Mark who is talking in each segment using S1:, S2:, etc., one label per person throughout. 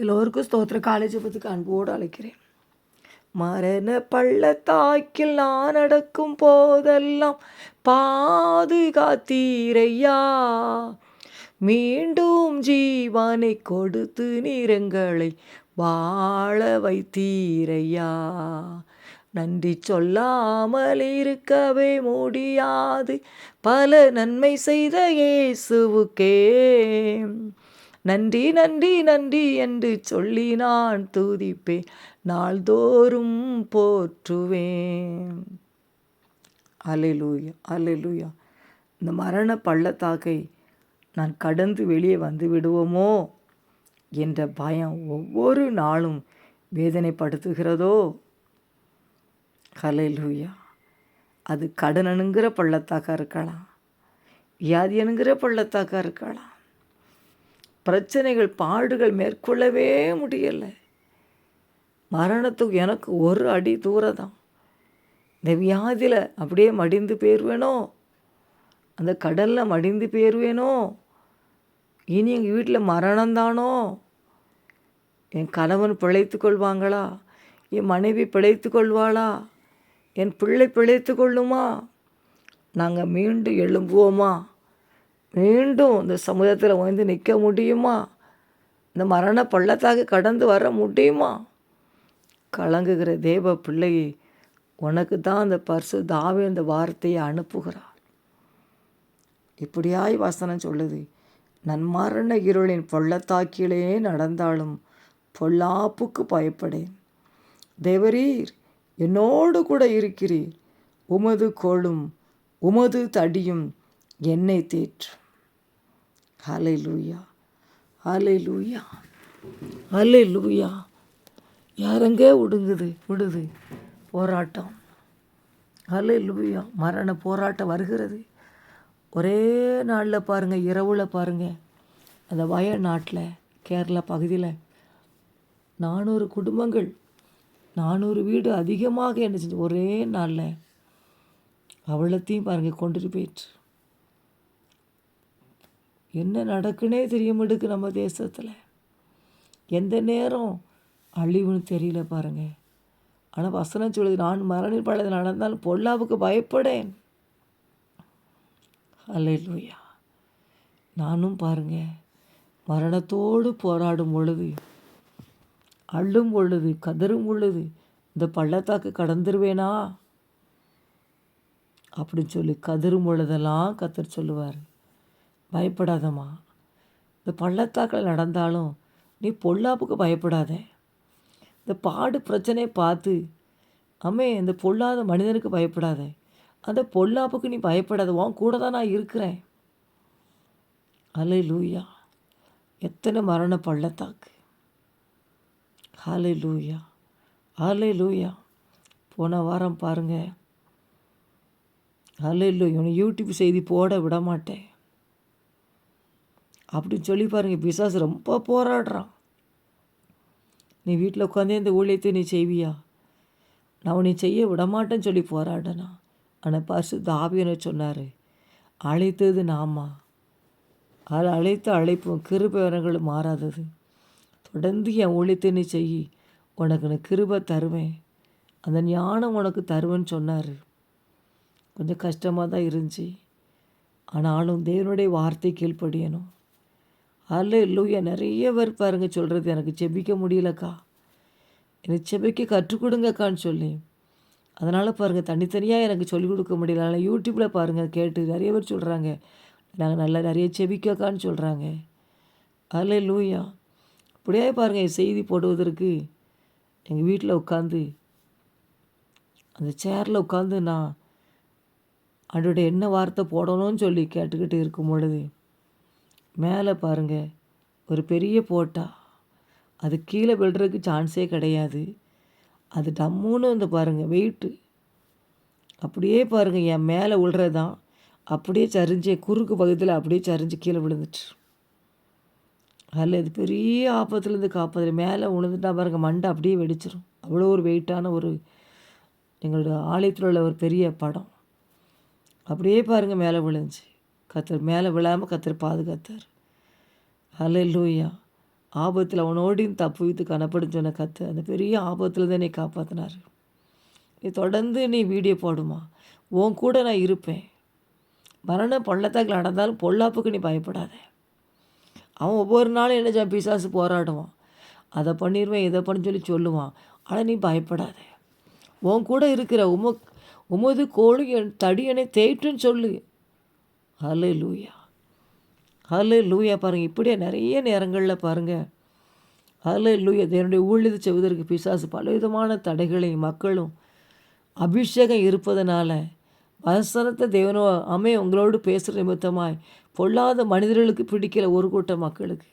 S1: எல்லோருக்கும் ஸ்தோத்திர காலேஜ் பத்துக்கு அன்போடு அழைக்கிறேன். மரண பள்ளத்தாக்கில் நான் நடக்கும் போதெல்லாம் பாதுகாத்தீரையா? மீண்டும் ஜீவானை கொடுத்து நிறங்களை வாழ வைத்தீரையா? நன்றி சொல்லாமல் இருக்கவே முடியாது. பல நன்மை செய்த இயேசுவுக்கே. நன்றி நன்றி நன்றி என்று சொல்லி நான் துதிப்பேன். நாள்தோறும் போற்றுவேன். அலைலூயா அலைலூயா இந்த மரண பள்ளத்தாக்கை நான் கடந்து வெளியே வந்து விடுவோமோ என்ற பயம் ஒவ்வொரு நாளும் வேதனைப்படுத்துகிறதோ? கலையிலூயா அது கடனனுங்கிற பள்ளத்தாக்கா இருக்கலாம். வியாதியனுங்கிற பள்ளத்தாக்கா இருக்கலாம். பிரச்சனைகள் பாடுகள் மேற்கொள்ளவே முடியலை. மரணத்துக்கு எனக்கு ஒரு அடி தூரம் தான் இந்த வியாதியில் அப்படியே மடிந்து போயிடுவேனோ அந்த கடலில் மடிந்து போயிடுவேனோ இனி எங்கள் வீட்டில் மரணம்தானோ என் கணவன் பிழைத்து கொள்வாங்களா? என் மனைவி பிழைத்து கொள்வாளா? என் பிள்ளை பிழைத்து கொள்ளுமா? நாங்கள் மீண்டும் எழும்புவோமா? மீண்டும் இந்த சமுதாயத்தில் வந்து நிற்க முடியுமா? இந்த மரண பள்ளத்தாக கடந்து வர முடியுமா? கலங்குகிற தேவ பிள்ளையை உனக்கு தான் அந்த பரிசு தாவே அந்த வார்த்தையை அனுப்புகிறார் இப்படியாய் வசனம் சொல்லுது நன்மரண இருளின் பள்ளத்தாக்கிலே நடந்தாலும் பொல்லாப்புக்கு பயப்படேன். தேவரீர் என்னோடு கூட இருக்கிறீர். உமது கோளும் உமது தடியும் என்னை தேற்றும். ஹலை லூயா ஹலை லூயா ஹலை லூயா யாரங்கே விடுங்குது? விடுது. போராட்டம். ஹலை லூயா மரண போராட்டம் வருகிறது. ஒரே நாளில் பாருங்கள் இரவில் பாருங்கள் அந்த வயநாட்டில் கேரளா பகுதியில் நானூறு குடும்பங்கள் நானூறு வீடு அதிகமாக என்ன செஞ்சு ஒரே நாளில் அவ்வளோத்தையும் பாருங்கள் கொண்டுட்டு போயிட்டு என்ன நடக்குன்னே தெரிய மாட்டுக்கு நம்ம தேசத்தில். எந்த நேரம் அழிவுன்னு தெரியல பாருங்க. ஆனால் வசனம் சொல்லுது நான் மரணி பழது நடந்தாலும் பொல்லாவுக்கு பயப்படேன். அல்லையா நானும் பாருங்க மரணத்தோடு போராடும் பொழுது அள்ளும் பொழுது கதறும் பொழுது இந்த பள்ளத்தாக்கு கடந்துருவேனா? அப்படின்னு சொல்லி கதறும் பொழுதெல்லாம் கத்தர் சொல்லுவார். பயப்படாதம்மா. இந்த பள்ளத்தாக்கில் நடந்தாலும் நீ பொல்லாப்புக்கு பயப்படாத. இந்த பாடு பிரச்சனையை பார்த்து அம்மே இந்த பொல்லாத மனிதனுக்கு பயப்படாத. அந்த பொல்லாப்புக்கு நீ பயப்படாத. உன் கூட தான் நான் இருக்கிறேன். அலை லூயா எத்தனை மரண பள்ளத்தாக்கு. ஹாலை லூயா ஹாலை லூயா போன வாரம் பாருங்கள் ஹாலை லூயா யூடியூப் செய்தி போட விட மாட்டேன் அப்படின்னு சொல்லி பாருங்கள் பிசாசு ரொம்ப போராடுறான். நீ வீட்டில் உட்காந்தே இந்த ஊழியத்தை நீ செய்வியா? நான் உன்னை செய்ய விடமாட்டேன்னு சொல்லி போராடனா. ஆனால் பரிசு தாவியனை சொன்னார் அழைத்தது நாமா? அதில் அழைத்த அழைப்பும் கிருபவரங்களும் மாறாதது. தொடர்ந்து என் ஊழியத்தை நீ செய் உனக்கு நான் கிருபை தருவேன். அந்த ஞானம் உனக்கு தருவேன்னு சொன்னார். கொஞ்சம் கஷ்டமாக தான் இருந்துச்சு. ஆனாலும் தேவனுடைய வார்த்தை கீழ்ப்படியணும். அல்ல இல்லையா நிறைய பேர் பாருங்க சொல்கிறது எனக்கு செபிக்க முடியலக்கா. எனக்கு செபிக்க கற்றுக் கொடுங்கக்கான்னு சொல்லி. அதனால் பாருங்கள் தனித்தனியாக எனக்கு சொல்லிக் கொடுக்க முடியல. அதனால் யூடியூப்பில் பாருங்கள் கேட்டு நிறைய பேர் சொல்கிறாங்க நாங்கள் நல்லா நிறைய செபிக்கக்கான்னு சொல்கிறாங்க அதில் லூயா அப்படியே பாருங்கள் செய்தி போடுவதற்கு எங்கள் வீட்டில் உட்காந்து அந்த சேரில் உட்காந்து நான் அதோட என்ன வார்த்தை போடணும்னு சொல்லி கேட்டுக்கிட்டு இருக்கும் பொழுது மேலே பாருங்கள் ஒரு பெரிய போட்டா. அது கீழே விழுறதுக்கு சான்ஸே கிடையாது. அது டம்முன்னு வந்து பாருங்கள் வெயிட்டு அப்படியே பாருங்கள் என் மேலே விழுறது தான் அப்படியே சரிஞ்சு குறுக்கு பகுதியில் அப்படியே சரிஞ்சு கீழே விழுந்துட்டு அதில் இது பெரிய ஆபத்துலேருந்து காப்பதில் மேலே விழுந்துட்டா பாருங்கள் மண்டை அப்படியே வெடிச்சிடும் அவ்வளோ ஒரு வெயிட்டான ஒரு எங்களோட ஆலயத்தில் உள்ள ஒரு பெரிய படம். அப்படியே பாருங்கள் மேலே விழுந்துச்சு. கத்தர் மேலே விழாமல் கத்தர் பாதுகாத்தார். ஹலே ஆபத்தில் அவனோடையும் தப்பு வைத்து கனப்படும் சொன்ன கத்து அந்த பெரிய ஆபத்தில் தான் நீ காப்பாற்றினார் நீ தொடர்ந்து நீ வீடியோ போடுமா. உன் கூட நான் இருப்பேன். மரண பள்ளத்தாக்கில் நடந்தாலும் பொல்லாப்புக்கு நீ பயப்படாத. அவன் ஒவ்வொரு நாளும் என்ன பிசாசு போராடுவான். அதை பண்ணிடுவேன் இதை பண்ணு சொல்லி சொல்லுவான். ஆனால் நீ பயப்படாத. உன் கூட இருக்கிற உம உமது கோழி என் தடியனை தேய்ட்டுன்னு சொல்லு. ஹலு லூயா ஹலு லூயா பாருங்கள் இப்படியே நிறைய நேரங்களில் பாருங்கள் ஹலு லூயா என்னுடைய ஊழிது செவதற்கு பிசாசு பலவிதமான தடைகளையும் மக்களும் அபிஷேகம் இருப்பதனால வசனத்தை தேவனோ அமே உங்களோடு பேசுகிற நிமித்தமாய் பொல்லாத மனிதர்களுக்கு பிடிக்கிற ஒரு கூட்டம் மக்களுக்கு.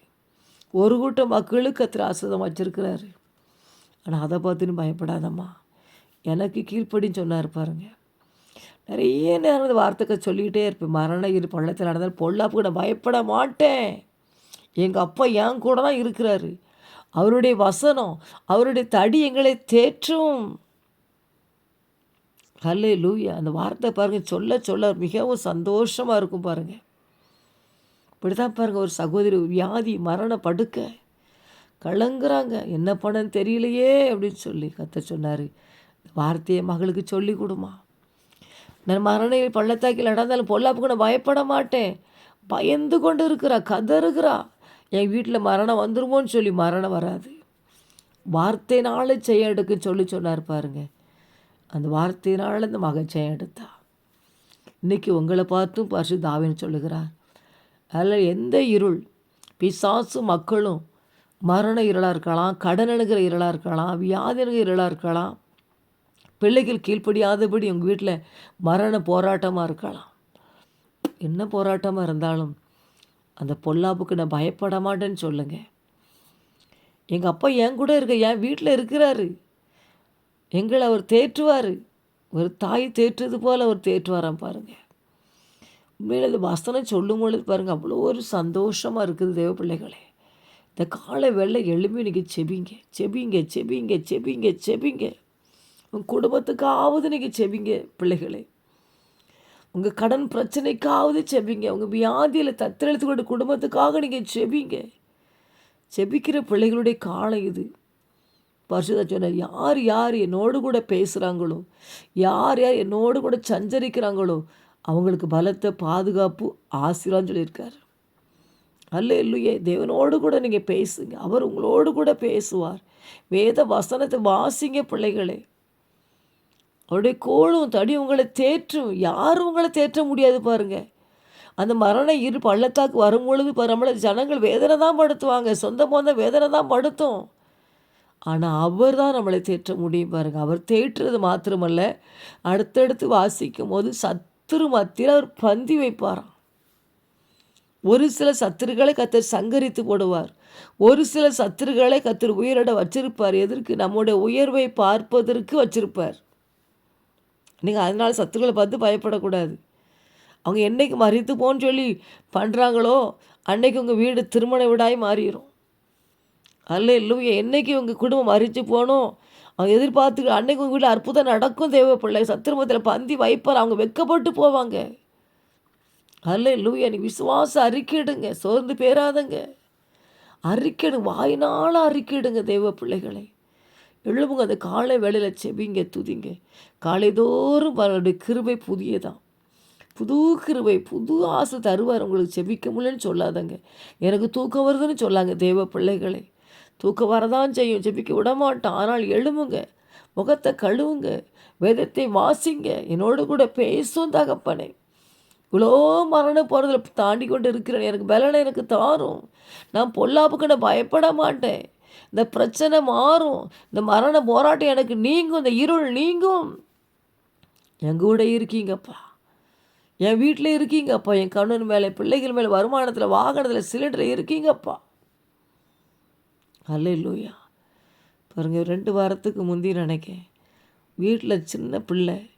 S1: ஒரு கூட்டம் மக்களுக்கு அத்திர ஆசிரதம் வச்சிருக்கிறாரு. ஆனால் அதை பார்த்துன்னு பயப்படாதம்மா. எனக்கு கீழ்ப்படின்னு சொன்னார் பாருங்கள் நிறைய நேரம் அந்த வார்த்தைக்கு சொல்லிக்கிட்டே இருப்பேன். மரண இரு பள்ளத்தில் நடந்தால் பொல்லாப்புக்கு நான் பயப்பட மாட்டேன். எங்கள் அப்பா என் கூட தான் இருக்கிறாரு. அவருடைய வசனம் அவருடைய தடி எங்களை தேற்றும். ஹல்லே லூயா அந்த வார்த்தை பாருங்கள் சொல்ல சொல்ல மிகவும் சந்தோஷமாக இருக்கும் பாருங்கள் இப்படி தான் பாருங்கள் ஒரு சகோதரி வியாதி மரண படுக்க கலங்குறாங்க. என்ன பண்ணன்னு தெரியலையே அப்படின்னு சொல்லி கத்த சொன்னார். வார்த்தையை மகளுக்கு சொல்லி கொடுமா. நான் மரண பள்ளத்தாக்கில் நடந்தாலும் பொல்லாப்புக்கு நான் பயப்பட மாட்டேன். பயந்து கொண்டு இருக்கிறா கதறுகிறா. என் வீட்டில் மரணம் வந்துருமோன்னு சொல்லி மரணம் வராது. வார்த்தையினால செய்ய எடுக்குன்னு சொல்லி சொன்னார் பாருங்கள் அந்த வார்த்தையினால் இந்த மகன் செய்ய எடுத்தா. இன்றைக்கி உங்களை பார்த்தும் பரிசு தாவின்னு சொல்லுகிறார். அதில் எந்த இருள்? பிசாசு மக்களும் மரண இருளாக இருக்கலாம் கடன் அணுகிற இருளாக இருக்கலாம் வியாதி அணுகிற இருளாக இருக்கலாம் பிள்ளைகள் கீழ்ப்படியாதபடி உங்கள் வீட்டில் மரண போராட்டமாக இருக்கலாம். என்ன போராட்டமாக இருந்தாலும் அந்த பொல்லாப்புக்கு நான் பயப்பட மாட்டேன்னு சொல்லுங்கள் எங்கள் அப்பா என் கூட இருக்க என் வீட்டில் இருக்கிறாரு. எங்களை அவர் தேற்றுவார். ஒரு தாய் தேற்றுறது போல் அவர் தேற்றுவாராம் பாருங்கள் உண்மையில் அது வசனம் சொல்லும் பொழுது பாருங்கள் அவ்வளோ ஒரு சந்தோஷமாக இருக்குது தேவ பிள்ளைகளே. இந்த காலை வெள்ளை எழுப்பி நீங்கள் செபிங்க செபிங்க செபிங்க செபிங்க செபிங்க. உங்கள் குடும்பத்துக்காவது நீங்கள் செபிங்க பிள்ளைகளே. உங்கள் கடன் பிரச்சனைக்காவது செவிங்க. உங்கள் வியாதியில் தத்தெழுத்து குடும்பத்துக்காக நீங்கள் செபிங்க செபிக்கிற பிள்ளைகளுடைய காலம் இது. பரிசுத சொன்னார் யார் யார் என்னோடு கூட பேசுகிறாங்களோ யார் யார் என்னோடு கூட சஞ்சரிக்கிறாங்களோ அவங்களுக்கு பலத்த பாதுகாப்பு ஆசிரான்னு சொல்லியிருக்கார். அல்ல இல்லையே தேவனோடு கூட நீங்கள் பேசுங்க. அவர் உங்களோடு கூட பேசுவார். வேத வசனத்தை வாசிங்க பிள்ளைகளே. அவருடைய கோளும் தடி உங்களை தேற்றும் யாரும் உங்களை தேற்ற முடியாது பாருங்க. அந்த மரண இரு பள்ளத்தாக்கு வரும் பொழுது நம்மளை ஜனங்கள் வேதனை தான் படுத்துவாங்க. சொந்த போந்த வேதனை தான் படுத்தும். ஆனால் அவர் தான் நம்மளை தேற்ற முடியும் பாருங்கள் அவர் தேற்றுறது மாத்திரமல்ல. அடுத்தடுத்து வாசிக்கும் போது சத்துரு மத்தியில் அவர் பந்தி வைப்பாராம். ஒரு சில சத்துருக்களை கத்தர் சங்கரித்து போடுவார். ஒரு சில சத்துருக்களை கத்தர் உயிரிட வச்சிருப்பார். எதற்கு? நம்முடைய உயர்வை பார்ப்பதற்கு வச்சிருப்பார். நீங்கள் அதனால் சத்துக்களை பார்த்து பயப்படக்கூடாது. அவங்க என்றைக்கு மறித்து போன்னு சொல்லி பண்ணுறாங்களோ அன்னைக்கு உங்கள் வீடு திருமண வீடாய் மாறிடும் அல்ல இல்லையா என்றைக்கு உங்கள் குடும்பம் மறித்து போகணும் அவங்க எதிர்பார்த்து அன்னைக்கு உங்கள் வீட்டில் அற்புதம் நடக்கும் தேவைப்பிள்ளை சத்திரமத்தில் பந்தி வைப்பார் அவங்க வெக்கப்பட்டு போவாங்க. அல்ல இல்லையா நீ விசுவாசம் அறிக்கையிடுங்க சோர்ந்து பேராதங்க. அறிக்கைடு வாயினால் அறிக்கையிடுங்க தேவ பிள்ளைகளை. எழுப்புங்க அந்த காலை வேலையில் செவிங்க துதிங்க. காலைதோறும் அவருடைய கிருபை புதியதான் புது கிருபை புது ஆசை தருவார். உங்களுக்கு செவிக்க முடியலன்னு சொல்லாதங்க. எனக்கு தூக்கம் வருதுன்னு சொல்லாங்க தேவ பிள்ளைகளை. தூக்கம் வரதான் செய்யும். ஜெபிக்க விடமாட்டோம். ஆனால் எழுமுங்க முகத்தை கழுவுங்க வேதத்தை வாசிங்க. என்னோடு கூட பேசும் தகப்பனே. இவ்வளோ மரண போகிறதில் தாண்டி கொண்டு இருக்கிறேன். எனக்கு பலனை எனக்கு தாரும். நான் பொல்லாப்புக்கு நான் பயப்பட மாட்டேன். இந்த பிரச்சனை மாறும். இந்த மரண போராட்டம் எனக்கு நீங்கும் இந்த இருள் நீங்கும். என் கூட இருக்கீங்கப்பா. என் வீட்டில் இருக்கீங்கப்பா. என் கண்ணன் மேலே பிள்ளைகள் மேலே வருமானத்தில் வாகனத்தில் சிலிண்டரில் இருக்கீங்கப்பா. அல்ல இல்லையா பாருங்கள் ரெண்டு வாரத்துக்கு முந்தி நினைக்கேன் வீட்டில் சின்ன பிள்ளை.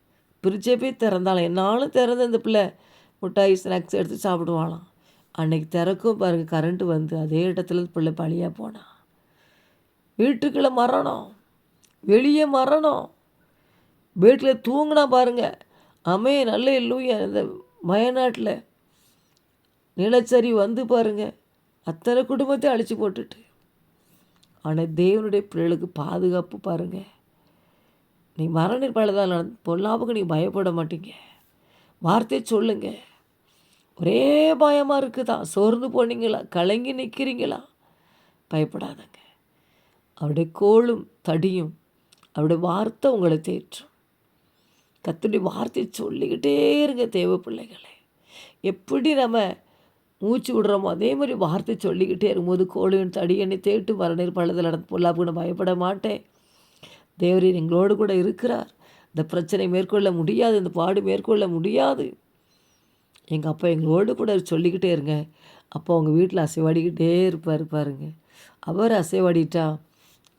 S1: பிரிச்சே போய் திறந்தாலும் என்னாலும் திறந்த இந்த பிள்ளை மிட்டாய் ஸ்நாக்ஸ் எடுத்து சாப்பிடுவாளாம். அன்னைக்கு திறக்கும் பாருங்கள் கரண்ட்டு வந்து. அதே இடத்துல பிள்ளை பழியாக போனான் வீட்டுக்குள்ளே மரணம். வெளியே மரணம். வீட்டில் தூங்கினா பாருங்கள் அமே நல்ல இல்லையா இந்த வயநாட்டில் நிலச்சரி வந்து பாருங்கள் அத்தனை குடும்பத்தை அழிச்சு போட்டுட்டு. ஆனால் தேவனுடைய பிள்ளைகளுக்கு பாதுகாப்பு பாருங்கள் நீ மரண பழுதால் பொல்லாப்புக்கு நீ பயப்பட மாட்டீங்க. வார்த்தையை சொல்லுங்க. ஒரே பயமாக இருக்குதா சோர்ந்து போனீங்களா? கலங்கி நிற்கிறீங்களா பயப்படாதங்க. அவருடைய கோளும் தடியும் அவருடைய வார்த்தை உங்களை தேற்றும். கத்துடைய வார்த்தை சொல்லிக்கிட்டே இருங்க தேவ பிள்ளைகளே. எப்படி நம்ம மூச்சு விடுறோமோ அதே மாதிரி வார்த்தை சொல்லிக்கிட்டே இருக்கும்போது கோழியின் என்னை தேட்டு மரணர் பள்ளத்தில் நடந்து பொல்லாப்புன்னு பயப்பட மாட்டேன். தேவரீர் எங்களோடு கூட இருக்கிறார். இந்த பிரச்சனை மேற்கொள்ள முடியாது இந்த பாடு மேற்கொள்ள முடியாது. எங்கள் அப்பா எங்களோடு கூட சொல்லிக்கிட்டே இருங்க. அப்போ அவங்க வீட்டில் அசைவாடிக்கிட்டே இருப்பார் பாருங்க. அவர் அசைவாடிட்டா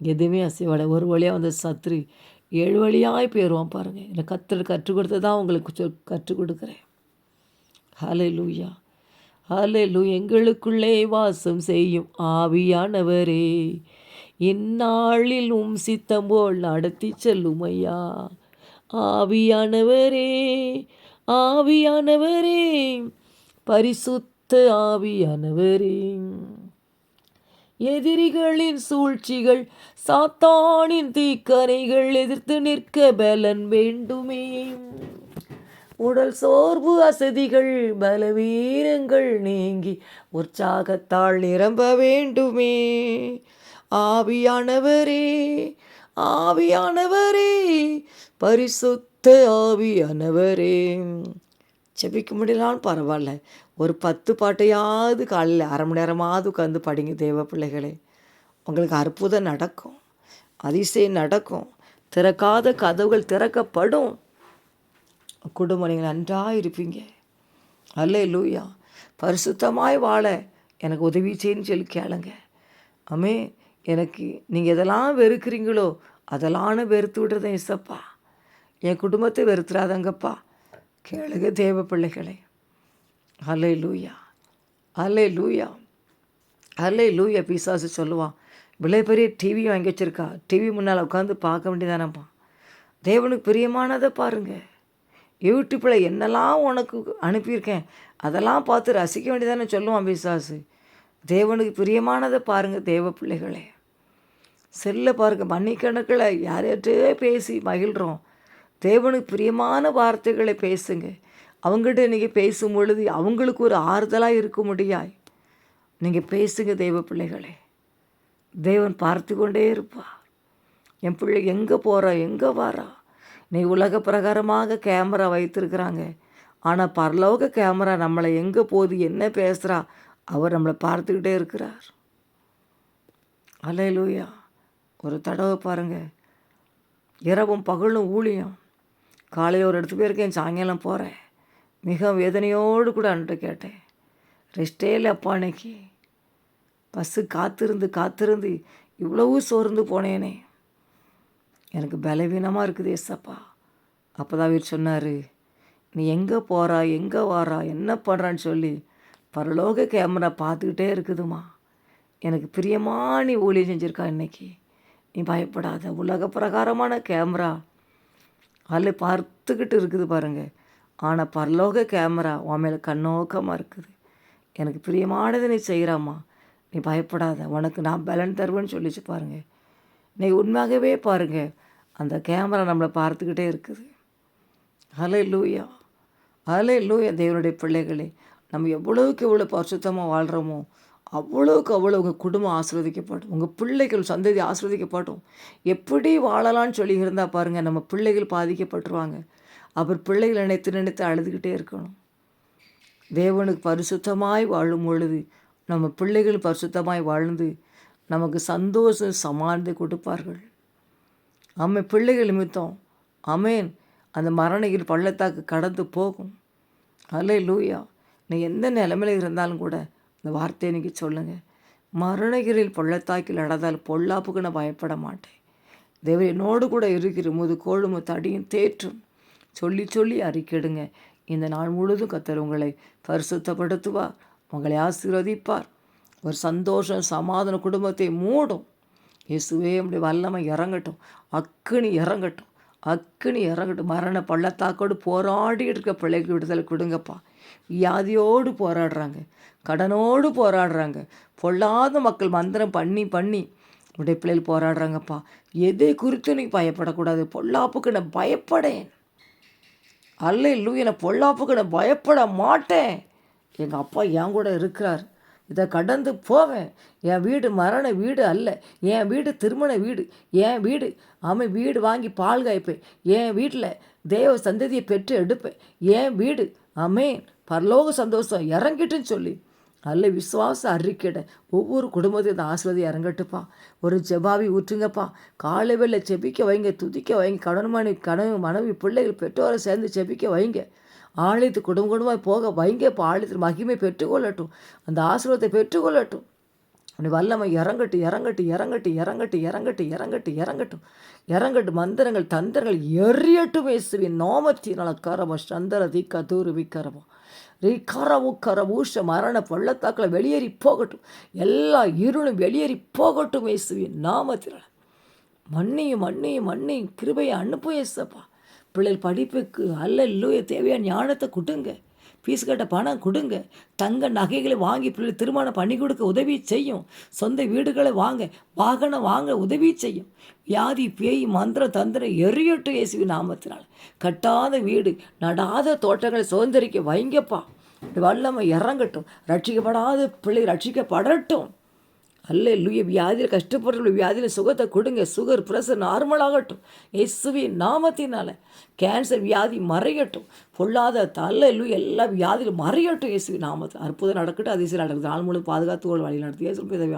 S1: எதுவுமே அசைவாட ஒரு வழியாக வந்து சத்ரு ஏழு வழியாய் போயிடுவான் பாருங்கள் எனக்கு கத்தர் கற்றுக் கொடுத்து தான் உங்களுக்கு சொல் கற்றுக் கொடுக்குறேன். ஹலே லூயா ஹலே லூ எங்களுக்குள்ளே வாசம் செய்யும் ஆவியானவரே. இந்நாளில் உம் சித்தம் போல் நடத்தி செல்லும் ஐயா. ஆவியானவரே ஆவியானவரே பரிசுத்த ஆவியானவரே. எதிரிகளின் சூழ்ச்சிகள் சாத்தானின் தீக்கரைகள் எதிர்த்து நிற்க பலன் வேண்டுமே. உடல் சோர்வு அசதிகள் பலவீனங்கள் நீங்கி உற்சாகத்தால் நிரம்ப வேண்டுமே. ஆவியானவரே ஆவியானவரே பரிசுத்த ஆவியானவரே. ஜெபிக்க முடியலான்னு பரவாயில்ல. ஒரு பத்து பாட்டையாவது காலையில் அரை மணி நேரமாவது உட்காந்து படிங்க தேவ பிள்ளைகளே. உங்களுக்கு அற்புதம் நடக்கும். அதிசயம் நடக்கும். திறக்காத கதவுகள் திறக்கப்படும். குடும்பம் நீங்கள் நன்றாக இருப்பீங்க. அல்ல லூயா பரிசுத்தமாய் வாழ எனக்கு உதவி செய்யன்னு சொல்லி கேளுங்க. அமே எனக்கு நீங்கள் எதெல்லாம் வெறுக்கிறீங்களோ அதெல்லாம் வெறுத்து விடுறதேன் இசப்பா என் குடும்பத்தை வெறுத்துறாதங்கப்பா. கேளுங்க தேவ பிள்ளைகளே. அலை லூயா அலை லூயா அலை லூயா பிசாசு சொல்லுவான். இவ்வளோ பெரிய டிவி வாங்கி வச்சுருக்கா. டிவி முன்னால் உட்காந்து பார்க்க வேண்டியதானப்பா. தேவனுக்கு பிரியமானதை பாருங்கள் யூடியூப்பில் என்னெல்லாம் உனக்கு அனுப்பியிருக்கேன் அதெல்லாம் பார்த்து ரசிக்க வேண்டியதானே சொல்லுவான் பிசாசு. தேவனுக்கு பிரியமானதை பாருங்கள் தேவ பிள்ளைகளே. செல்ல பாருங்கள் மணிக்கணக்கில் யார்கிட்டே பேசி மகிழ்கிறோம். தேவனுக்கு பிரியமான வார்த்தைகளை பேசுங்க. அவங்ககிட்ட நீங்கள் பேசும் பொழுது அவங்களுக்கு ஒரு ஆறுதலாக இருக்க முடியாய் நீங்கள் பேசுங்க தெய்வ பிள்ளைகளே. தேவன் பார்த்து கொண்டே இருப்பார். என் பிள்ளை எங்கே போகிறா எங்கே வாரா நீ உலக பிரகாரமாக கேமரா வைத்திருக்கிறாங்க. ஆனால் பரலோக கேமரா நம்மளை எங்கே போகுது என்ன பேசுகிறா அவர் நம்மளை பார்த்துக்கிட்டே இருக்கிறார். அலையலூயா. ஒரு தடவை பாருங்கள் இரவும் பகலும் ஊழியம். காலையில் ஒரு இடத்துக்கு போயிருக்கேன் சாயங்காலம் போகிறேன் மிக வேதனையோடு கூட அன்ட்டு கேட்டேன். ரெஸ்டே இல்லை அப்பா அன்னைக்கு. பஸ்ஸு காத்திருந்து காத்திருந்து இவ்வளவு சோர்ந்து போனேனே. எனக்கு பலவீனமாக இருக்குது எஸ்ஸப்பா. அப்போ தான் அவர் சொன்னார் நீ எங்கே போகிறா எங்கே வாரா என்ன பண்ணுறான்னு சொல்லி பரலோக கேமரா பார்த்துக்கிட்டே இருக்குதுமா எனக்கு பிரியமாக நீ ஊழியம் செஞ்சுருக்கா இன்றைக்கி நீ பயப்படாத உலக பிரகாரமான கேமரா அதில் பார்த்துக்கிட்டு இருக்குது பாருங்கள் ஆனால் பரலோக கேமரா உன் மேலே கண்ணோக்கமாக இருக்குது. எனக்கு பிரியமானது நீ செய்கிறாம்மா நீ பயப்படாத. உனக்கு நான் பலன் தருவேன்னு சொல்லிச்சு பாருங்கள் நீ உண்மையாகவே பாருங்கள் அந்த கேமரா நம்மளை பார்த்துக்கிட்டே இருக்குது. அலை லூயா அலை லூயா தேவனுடைய பிள்ளைகளே. நம்ம எவ்வளோக்கு எவ்வளோ பரிசுத்தமாக வாழ்கிறோமோ அவ்வளோவுக்கு அவ்வளோ உங்கள் குடும்பம் ஆசிர்வதிக்கப்படும். உங்கள் பிள்ளைகள் சந்ததி ஆசிர்வதிக்கப்படும். எப்படி வாழலான்னு சொல்லி இருந்தால் பாருங்கள் நம்ம பிள்ளைகள் பாதிக்கப்பட்டுருவாங்க. அவர் பிள்ளைகள் நினைத்து நினைத்து அழுதுகிட்டே இருக்கணும். தேவனுக்கு பரிசுத்தமாய் வாழும் பொழுது நம்ம பிள்ளைகள் பரிசுத்தமாய் வாழ்ந்து நமக்கு சந்தோஷம் சமாளித்து கொடுப்பார்கள். அம்மை பிள்ளைகள் நிமித்தம் அமேன் அந்த மரணிகள் பள்ளத்தாக்கு கடந்து போகும். அல்ல லூயா நீ எந்த நிலைமையில் இருந்தாலும் கூட இந்த வார்த்தையை நீங்கள் சொல்லுங்கள் மரணகிரில் பள்ளத்தாக்கில் நடந்தால் பொல்லாப்புக்கு நான் பயப்பட மாட்டேன். தேவ என்னோடு கூட இருக்கிற முது கோழுமு தடியும் தேற்றும் சொல்லி சொல்லி அறிக்கிடுங்க இந்த நாள் முழுதும் கத்தர் உங்களை பரிசுத்தப்படுத்துவார் உங்களை ஆசீர்வதிப்பார். ஒரு சந்தோஷம் சமாதான குடும்பத்தை மூடும். இயேசுவே நம்முடைய வல்லமை இறங்கட்டும். அக்கினி இறங்கட்டும். அக்கினி இறங்கட்டும். மரண பள்ளத்தாக்கோடு போராடி இருக்க பிள்ளைக்கு விடுதலை கொடுங்கப்பா. வியாதியோடு போராடுறாங்க. கடனோடு போராடுறாங்க. பொல்லாத மக்கள் மந்திரம் பண்ணி பண்ணி உடைய பிள்ளைகள் போராடுறாங்கப்பா. எதை குறித்து நீ பயப்படக்கூடாது. பொல்லாப்புக்கு நான் பயப்படேன். அல்ல இல்லையா நான் பொல்லாப்புக்கு நான் பயப்பட மாட்டேன். எங்கள் அப்பா என் கூட இருக்கிறார். இதை கடந்து போவேன். என் வீடு மரண வீடு அல்ல. என் வீடு திருமண வீடு. என் வீடு அவன் வீடு வாங்கி பால் காய்ப்பேன். என் வீட்டில் தேவ சந்ததியை பெற்று எடுப்பேன். என் வீடு அமேன் பரலோக சந்தோஷம் இறங்கிட்டுன்னு சொல்லி நல்ல விசுவாச அறிக்கையிட ஒவ்வொரு குடும்பத்தையும் இந்த ஆசிர்வதி இறங்கட்டுப்பா. ஒரு ஜெபாவி ஊற்றுங்கப்பா. காலை வேளை செபிக்க வைங்க துதிக்க வைங்க கடன் மணி கனவு மனைவி பிள்ளைகள் பெற்றோரை சேர்ந்து செபிக்க வைங்க. ஆலயத்து குடும்ப குடும்பமாக போக வைங்க இப்போ ஆலயத்தில் மகிமை பெற்றுக்கொள்ளட்டும். அந்த ஆசீர்வாதத்தை பெற்றுக்கொள்ளட்டும். அப்படி வல்லமை இறங்கட்டு இறங்கட்டு இறங்கட்டு இறங்கட்டு இறங்கட்டு இறங்கட்டு இறங்கட்டும் இறங்கட்டு. மந்திரங்கள் தந்திரங்கள் எரியட்டும் இயேசுவின் நாமத்தினால கரம சந்தர தீக்க தூரு விக்கரமோ. கரவு கரவூஷ மரண பள்ளத்தாக்கில் வெளியேறி போகட்டும். எல்லா இருளும் வெளியேறி போகட்டும் இயேசுவின் நாமத்தில் மண்ணையும் மண்ணையும் மண்ணையும் கிருபையை அனுப்பு இயேசப்பா. பிள்ளைகள் படிப்புக்கு அல்ல இல்லையே தேவையான ஞானத்தை கொடுங்க. ஃபீஸ் கட்ட பணம் கொடுங்க. தங்க நகைகளை வாங்கி பிள்ளை திருமணம் பண்ணி கொடுக்க உதவி செய்யும். சொந்த வீடுகளை வாங்க வாகனம் வாங்க உதவி செய்யும். வியாதி பேய் மந்திர தந்திரம் எரியட்டும் இயேசுவி நாமத்தினால். கட்டாத வீடு நடாத தோட்டங்களை சுதந்திரிக்க வைங்கப்பா. வல்லமை இறங்கட்டும். ரட்சிக்கப்படாத பிள்ளை ரட்சிக்கப்படட்டும். அல்ல லுய வியாதியில் கஷ்டப்படுற வியாதியில் சுகத்தை கொடுங்க. சுகர் ப்ரெஷர் நார்மலாகட்டும் இயேசுவின் நாமத்தினால கேன்சர் வியாதி மறையட்டும். பொல்லாத தல்ல இல்லு எல்லா வியாதியிலும் மறையட்டும் இயேசுவின் நாமத்தை. அற்புதம் நடக்கட்டும். அதிசயம் நடக்குது நாள் முழு பாதுகாத்து வழி நடத்தி இயேசு பிதாவே,